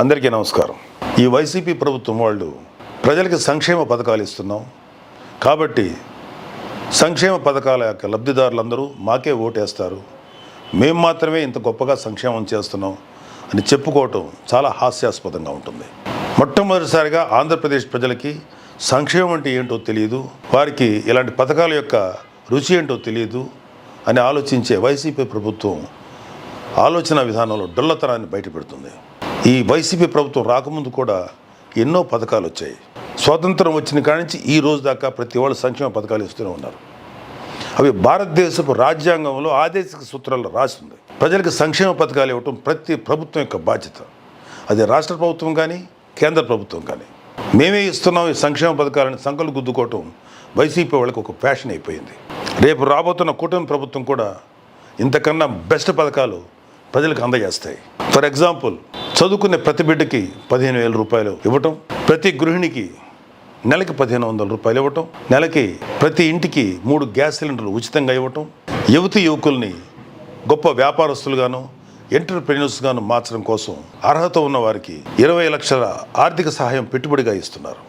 అందరికీ నమస్కారం. ఈ వైసీపీ ప్రభుత్వం వాళ్ళు ప్రజలకి సంక్షేమ పథకాలు ఇస్తున్నాం. కాబట్టి సంక్షేమ పథకాల యొక్క లబ్ధిదారులందరూ మాకే ఓటేస్తారు. మేము మాత్రమే ఇంత గొప్పగా సంక్షేమం చేస్తున్నాం అని చెప్పుకోవటం చాలా హాస్యాస్పదంగా ఉంటుంది. మొట్టమొదటిసారిగా ఆంధ్రప్రదేశ్ ప్రజలకి సంక్షేమం అంటే ఏంటో తెలియదు వారికి ఇలాంటి పథకాల యొక్క రుచి ఏంటో తెలియదు అని ఆలోచించే వైసీపీ ప్రభుత్వం ఆలోచన విధానంలో డొల్లతనాన్ని బయటపెడుతుంది. ఈ వైసీపీ ప్రభుత్వం రాకముందు కూడా ఎన్నో పథకాలు వచ్చాయి. స్వాతంత్రం వచ్చిన కాడి నుంచి ఈ రోజు దాకా ప్రతి వాళ్ళు సంక్షేమ పథకాలు ఇస్తూనే ఉన్నారు. అవి భారతదేశపు రాజ్యాంగంలో ఆదేశిక సూత్రాల్లో రాసి ఉంది ప్రజలకు సంక్షేమ పథకాలు ఇవ్వటం ప్రతి ప్రభుత్వం యొక్క బాధ్యత. అది రాష్ట్ర ప్రభుత్వం కానీ కేంద్ర ప్రభుత్వం కానీ. మేమే ఇస్తున్నాం ఈ సంక్షేమ పథకాలను సంకలు గుద్దుకోవటం వైసీపీ వాళ్ళకి ఒక ఫ్యాషన్ అయిపోయింది. రేపు రాబోతున్న కూటమి ప్రభుత్వం కూడా ఇంతకన్నా బెస్ట్ పథకాలు ప్రజలకు అందజేస్తాయి. ఫర్ ఎగ్జాంపుల్ చదువుకునే ప్రతి బిడ్డకి పదిహేను వేల రూపాయలు ఇవ్వటం ప్రతి గృహిణికి నెలకి పదిహేను వందల రూపాయలు ఇవ్వటం నెలకి ప్రతి ఇంటికి మూడు గ్యాస్ సిలిండర్లు ఉచితంగా ఇవ్వటం యువతి యువకుల్ని గొప్ప వ్యాపారస్తులుగాను ఎంటర్ప్రెన్యూర్స్గాను మార్చడం కోసం అర్హత ఉన్న వారికి ఇరవై లక్షల ఆర్థిక సహాయం పెట్టుబడిగా ఇస్తున్నారు.